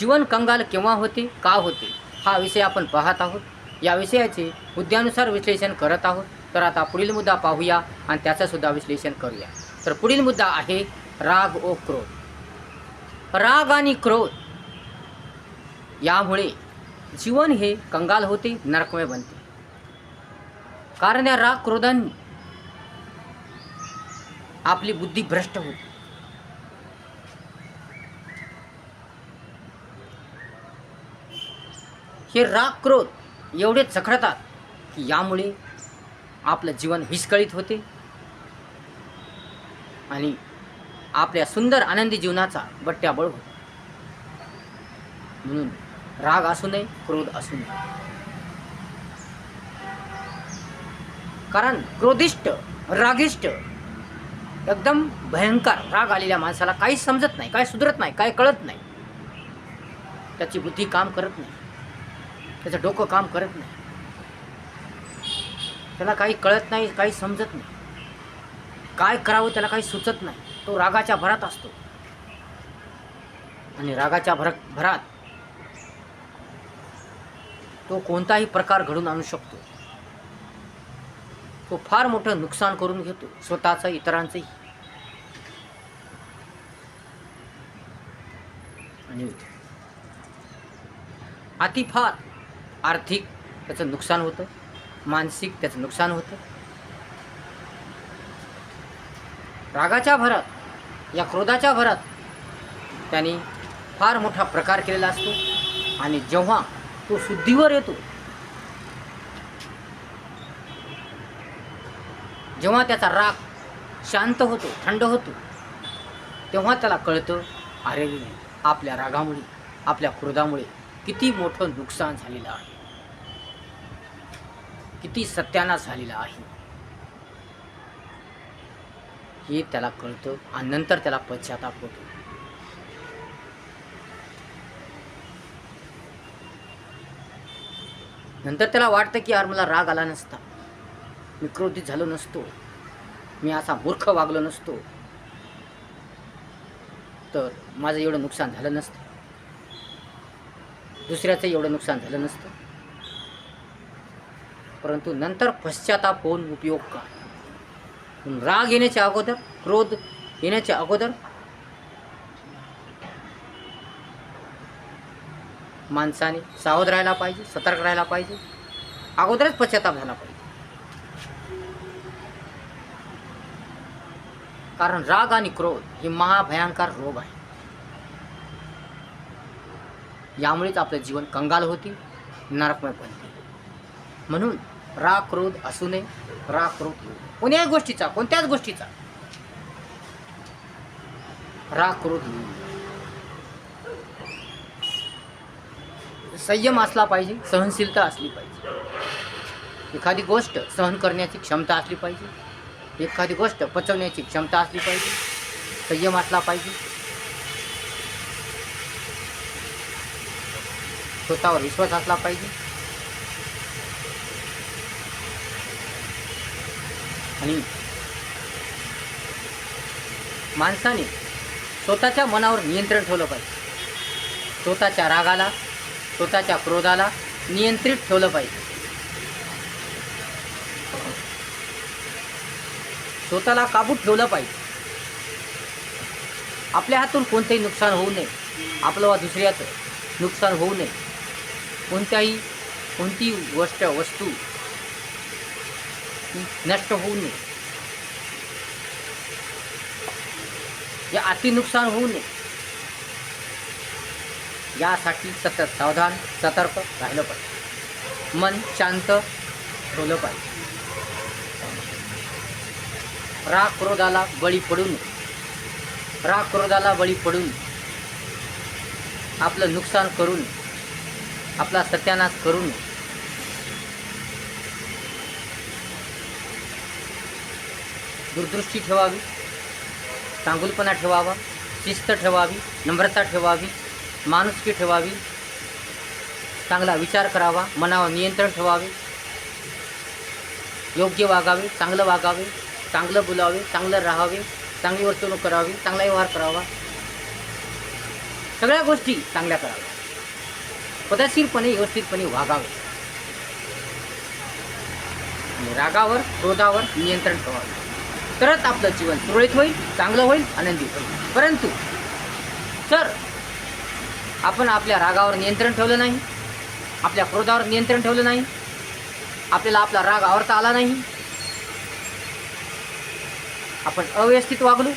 जीवन कंगाल केव्हा होते का होते हा विषय आपण पाहत आहोत. या विषयाचे मुद्द्यानुसार विश्लेषण करत आहोत. तर आता पुढील मुद्दा पाहूया आणि त्याचंसुद्धा विश्लेषण करूया. तर पुढील मुद्दा आहे राग ओ क्रोध. राग आणि क्रोध यामुळे जीवन हे कंगाल होते नरकमय बनते. कारण या राग क्रोधांनी आपली बुद्धी भ्रष्ट होते. हे राग क्रोध एवढे चखडतात की यामुळे आपलं जीवन विस्कळीत होते. आणि आपल्या सुंदर आनंदी जीवनाचा बट्ट्याबळ होतो. म्हणून राग असू नये क्रोध असू नये. कारण क्रोधिष्ट रागिष्ट एकदम भयंकर राग आलेल्या माणसाला काही समजत नाही काय सुधरत नाही काय कळत नाही. त्याची बुद्धी काम करत नाही. त्याचं डोकं काम करत नाही. त्याला काही कळत नाही काही समजत नाही. काय करावं त्याला काही सुचत नाही. तो रागाच्या भरात असतो. आणि रागाच्या भर भरात तो कोणताही प्रकार घडून आणू शकतो. तो फार मोठं नुकसान करून घेतो स्वतःचं इतरांचंही. आणि अति फार आर्थिक त्याचं नुकसान होतं मानसिक त्याचं नुकसान होतं. रागाच्या भरात या क्रोधाच्या भरात त्यांनी फार मोठा प्रकार केलेला असतो आणि जेव्हा तो शुद्धीवर येतो जेव्हा त्याचा राग शांत होतो थंड होतो तेव्हा त्याला कळतं अरे आपल्या रागामुळे आपल्या क्रोधामुळे किती मोठं नुकसान झालेलं आहे. किती सत्यानाश झालेला आहे. हे त्याला कळतं आणि नंतर त्याला पश्चाताप होतो. नंतर त्याला वाटतं की यार मला राग आला नसता. मी क्रोधित झालो नसतो. मी असा मूर्ख वागलो नसतो. तर माझं एवढं नुकसान झालं नसतं. दुसऱ्याचं एवढं नुकसान झालं नसतं. परंतु नंतर पश्चाताप होऊन उपयोग का? राग येण्याच्या अगोदर क्रोध येण्याच्या अगोदर माणसाने सावध राहायला पाहिजे सतर्क राहायला पाहिजे. अगोदरच पश्चाताप झाला पाहिजे. कारण राग आणि क्रोध हे महाभयंकर रोग आहे यामुळेच आपलं जीवन कंगाल होती नरकमय बनते म्हणून राग क्रोध असू नये राग क्रोध कोण्याही गोष्टीचा कोणत्याच गोष्टीचा. राग क्रोध संयम असला पाहिजे सहनशीलता असली पाहिजे. एखादी गोष्ट सहन करण्याची क्षमता असली पाहिजे. एखादी गोष्ट पचवण्याची क्षमता असली पाहिजे. संयम असला पाहिजे. स्वतःवर विश्वास असला पाहिजे. आणि माणसाने स्वतःच्या मनावर नियंत्रण ठेवलं पाहिजे. स्वतःच्या रागाला स्वतःच्या क्रोधाला नियंत्रित ठेवलं पाहिजे. स्वतःला काबूत ठेवलं पाहिजे. आपल्या हातून कोणतंही नुकसान होऊ नये. आपलं वा दुसऱ्याचं नुकसान होऊ नये. कोणत्याही कोणती गोष्ट वस्तू नष्ट होऊ नये. या अति नुकसान होऊ नये. यासाठी सतत सावधान सतर्क राहिलं पाहिजे. मन शांत ठेवलं पाहिजे. राग क्रोधाला बळी पडू नये. राग क्रोधाला बळी पडून आपलं नुकसान करून आपला सत्यानाश करून दूरदृष्टी ठेवावी चांगुलपणा ठेवावा शिस्त ठेवावी नम्रता ठेवावी माणुसकी ठेवावी चांगला विचार करावा मनावर नियंत्रण ठेवावे योग्य वागावे चांगलं वागावे चांगलं बोलावे चांगलं राहावे चांगली वर्तणूक करावी चांगला व्यवहार करावा. सगळ्या गोष्टी चांगल्या कराव्या. पदशीरपणे व्यवस्थितपणे वागावे. आणि रागावर क्रोधावर नियंत्रण ठेवावे. तरच आपलं जीवन सुरळीत होईल चांगलं होईल आनंदी होईल. परंतु जर आपण आपल्या रागावर नियंत्रण ठेवलं नाही आपल्या क्रोधावर नियंत्रण ठेवलं नाही आपल्याला आपला राग आवडता आला नाही आपण अव्यवस्थित वागलो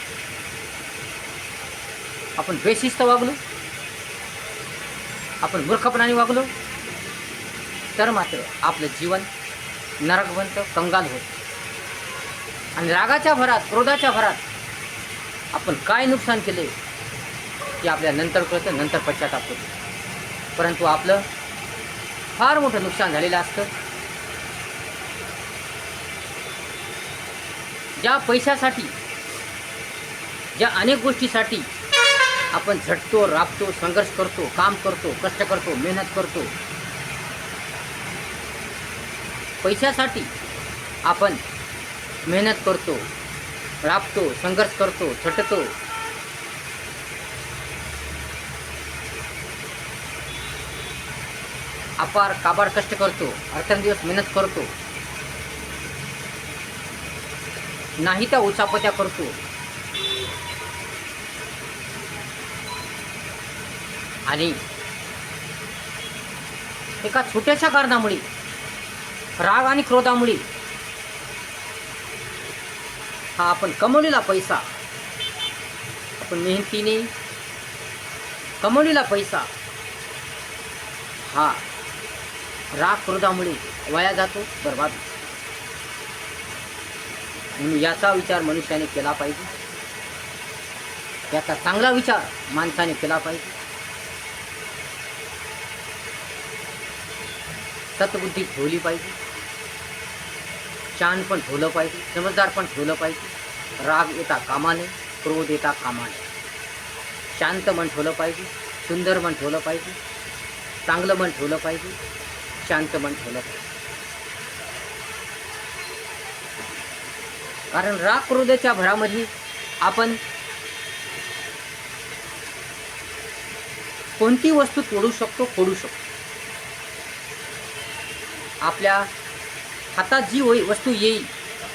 आपण बेशिस्त वागलो आपण मूर्खपणाने वागलो तर मात्र आपलं जीवन नरकवंत कंगाल होत आणि रागाच्या भरात क्रोधाच्या भरात आपण काय नुकसान केले ते आपल्या नंतर कळतं नंतर पश्चाताप होतो. परंतु आपलं फार मोठं नुकसान झालेलं असतं. ज्या पैशासाठी ज्या अनेक गोष्टीसाठी आपण झटतो राबतो संघर्ष करतो काम करतो कष्ट करतो मेहनत करतो. पैशासाठी आपण मेहनत करतो राबतो संघर्ष करतो झटतो. अपार काबाड कष्ट करतो दिवस मेहनत करतो. नाही त्या उचापत्या करतो. आणि एका छोट्याशा कारणामुळे राग आणि क्रोधामुळे हा आपण कमवलेला पैसा आपण मेहनतीने कमवलेला पैसा हा राग क्रोधामुळे वाया जातो बर्बाद म्हणून याचा विचार मनुष्याने केला पाहिजे. याचा चांगला विचार माणसाने केला पाहिजे. सतबुद्धी ठेवली पाहिजे. शान पण ठेवलं पाहिजे समजदार पण ठेवलं पाहिजे. राग येता कामा नये क्रोध येता कामाने. शांत मन ठेवलं पाहिजे सुंदर मन ठेवलं पाहिजे चांगलं मन ठेवलं पाहिजे शांत मन ठेवलं पाहिजे. कारण राग क्रोधाच्या भरामध्ये आपण कोणती वस्तू तोडू शकतो फोडू शकतो. आपल्या हातात जी होई वस्तू येईल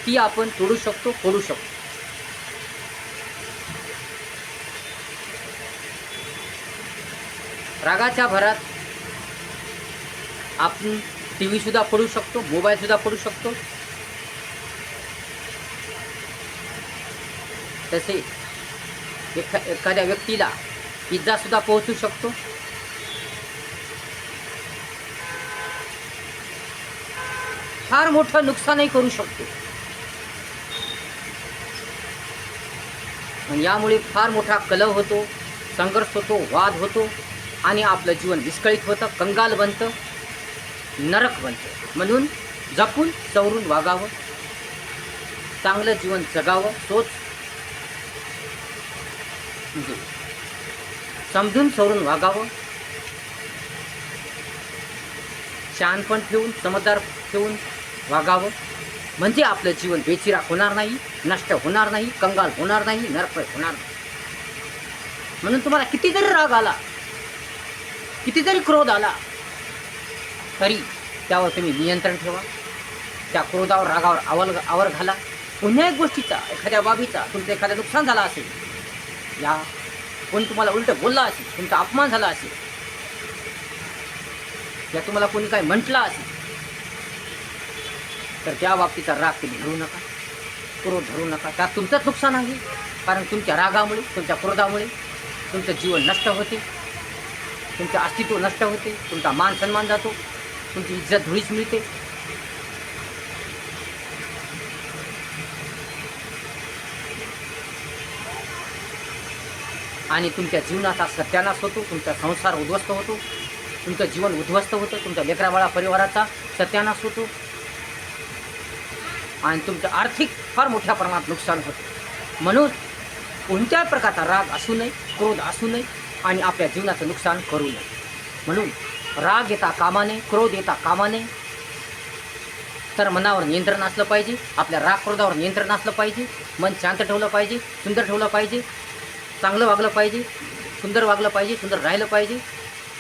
ती आपण तोडू शकतो फोडू शकतो. रागाच्या भरात आपण टी व्ही सुद्धा फोडू शकतो मोबाईल सुद्धा फोडू शकतो. तसे एखा एखाद्या व्यक्तीला इजा सुद्धा पोहोचू शकतो. फार मोठं नुकसानही करू शकतो. यामुळे फार मोठा कलह होतो संघर्ष होतो वाद होतो आणि आपलं जीवन विस्कळीत होतं कंगाल बनतं नरक बनतं. म्हणून जपून चवरून वागावं चांगलं जीवन जगावं तोच समजून सवरून वागावं शानपण ठेवून समजदार ठेवून वागावं. म्हणजे आपलं जीवन बेचिरा होणार नाही नष्ट होणार नाही कंगाल होणार नाही नरपय होणार नाही. म्हणून तुम्हाला किती जरी राग आला किती जरी क्रोध आला तरी त्यावर तुम्ही नियंत्रण ठेवा. त्या क्रोधावर रागावर आवल आवर घाला. पुन्हा एक गोष्टीचा एखाद्या बाबीचा तुमचं एखादं नुकसान झाला असेल या कोणी तुम्हाला उलट बोलला असेल तुमचा अपमान झाला असेल या तुम्हाला कोणी काही म्हटलं असेल तर त्या बाबतीचा राग तुम्ही धरू नका. क्रोध धरू नका. त्यात तुमचंच नुकसान आहे. कारण तुमच्या रागामुळे तुमच्या क्रोधामुळे तुमचं जीवन नष्ट होते. तुमचं अस्तित्व नष्ट होते. तुमचा मान सन्मान जातो. तुमची इज्जत धुळीच मिळते. आणि तुमच्या जीवनाचा सत्यानाश होतो. तुमचा संसार उद्ध्वस्त होतो. तुमचं जीवन उद्ध्वस्त होतं. तुमच्या लेकराबाळा परिवाराचा सत्यानाश होतो. आणि तुमचं आर्थिक फार मोठ्या प्रमाणात नुकसान होतं. म्हणून कोणत्याही प्रकारचा राग असू नये क्रोध असू नये आणि आपल्या जीवनाचं नुकसान करू नये. म्हणून राग येता कामाने क्रोध येता कामाने. तर मनावर नियंत्रण असलं पाहिजे आपल्या राग क्रोधावर नियंत्रण असलं पाहिजे मन शांत ठेवलं पाहिजे सुंदर ठेवलं पाहिजे चांगलं वागलं पाहिजे सुंदर वागलं पाहिजे सुंदर राहिलं पाहिजे.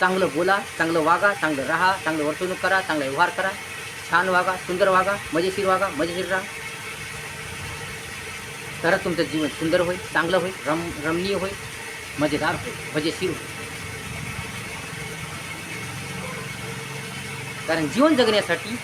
चांगलं बोला चांगलं वागा चांगलं राहा चांगलं वर्तणूक करा चांगला व्यवहार करा. छान वागा सुंदर वागा मजेशीर वागा मजेशीर राहा. तरच तुमचं जीवन सुंदर होईल चांगलं होईल रम रमणीय होईल मजेदार होईल मजेशीर होईल. कारण जीवन जगण्यासाठी